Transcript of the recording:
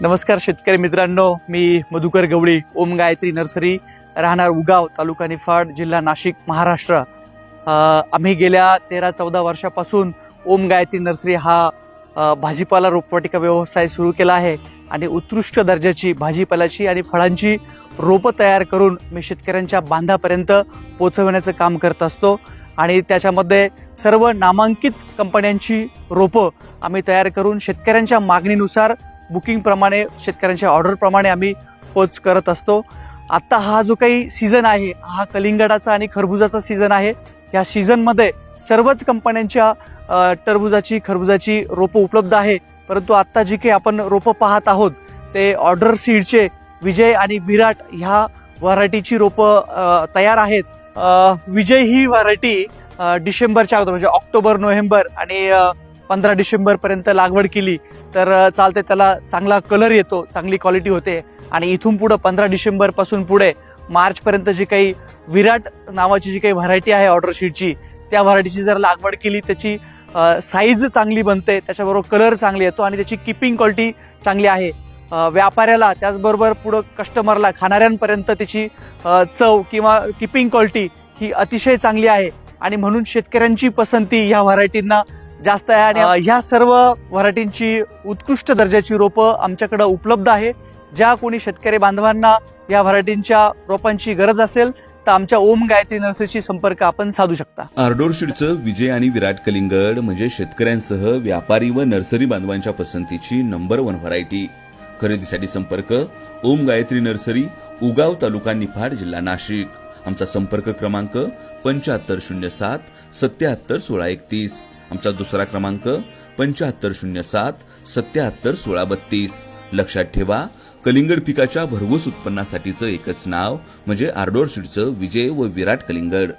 नमस्कार शेतकरी मित्रांनो मी मधुकर गवळी ओम गायत्री नर्सरी राहणार उगाव तालुका निफाड जिल्हा नाशिक महाराष्ट्र. आम्ही गेल्या तेरा चौदा वर्षापासून ओम गायत्री नर्सरी हा भाजीपाला रोपवाटिका व्यवसाय सुरू केला आहे आणि उत्कृष्ट दर्जाची भाजीपाल्याची आणि फळांची रोपं तयार करून मी शेतकऱ्यांच्या बांधापर्यंत पोचवण्याचं काम करत असतो आणि त्याच्यामध्ये सर्व नामांकित कंपन्यांची रोपं आम्ही तयार करून शेतकऱ्यांच्या मागणीनुसार बुकिंगप्रमाणे शेतकऱ्यांच्या ऑर्डरप्रमाणे आम्ही पोच करत असतो. आत्ता हा जो काही सीझन आहे हा कलिंगडाचा आणि खरबुजाचा सीझन आहे. या सीझनमध्ये सर्वच कंपन्यांच्या टरबुजाची खरबुजाची रोपं उपलब्ध आहे. परंतु आत्ता जी काही आपण रोपं पाहत आहोत ते ऑर्डर सीडचे विजय आणि विराट ह्या व्हरायटीची रोपं तयार आहेत. विजय ही व्हरायटी डिसेंबरच्या अगोदर म्हणजे ऑक्टोबर नोव्हेंबर आणि पंधरा डिसेंबरपर्यंत लागवड केली तर चालते त्याला चांगला कलर येतो चांगली क्वालिटी होते. आणि इथून पुढं पंधरा डिसेंबरपासून पुढे मार्चपर्यंत जी काही विराट नावाची जी काही व्हरायटी आहे ऑर्डर शीटची त्या व्हरायटीची जर लागवड केली त्याची साईज चांगली बनते त्याच्याबरोबर कलर चांगली येतो आणि त्याची किपिंग क्वालिटी चांगली आहे. व्यापाऱ्याला त्याचबरोबर पुढं कस्टमरला खाणाऱ्यांपर्यंत त्याची चव किंवा किपिंग क्वालिटी ही अतिशय चांगली आहे. आणि म्हणून शेतकऱ्यांची पसंती ह्या व्हरायटींना जास्त आहे आणि ह्या सर्व व्हरायटींची उत्कृष्ट दर्जाची रोपं आमच्याकडे उपलब्ध आहे. ज्या कोणी शेतकरी बांधवांना या व्हरायटींच्या रोपांची गरज असेल तर आमच्या ओम गायत्री नर्सरीशी संपर्क आपण साधू शकता. आर्डोरशीडचं विजय आणि विराट कलिंगड म्हणजे शेतकऱ्यांसह व्यापारी व नर्सरी बांधवांच्या पसंतीची नंबर वन व्हरायटी. खरेदीसाठी संपर्क ओम गायत्री नर्सरी उगाव तालुका निफाड जिल्हा नाशिक. आमचा संपर्क क्रमांक पंच्याहत्तर शून्य सात सत्याहत्तर सोळा एकतीस. आमचा दुसरा क्रमांक पंच्याहत्तर शून्य सात सत्याहत्तर सोळा बत्तीस. लक्षात ठेवा कलिंगड पिकाच्या भरघोस उत्पन्नासाठीचं एकच नाव म्हणजे आर्डोरशीडचं विजय व विराट कलिंगड.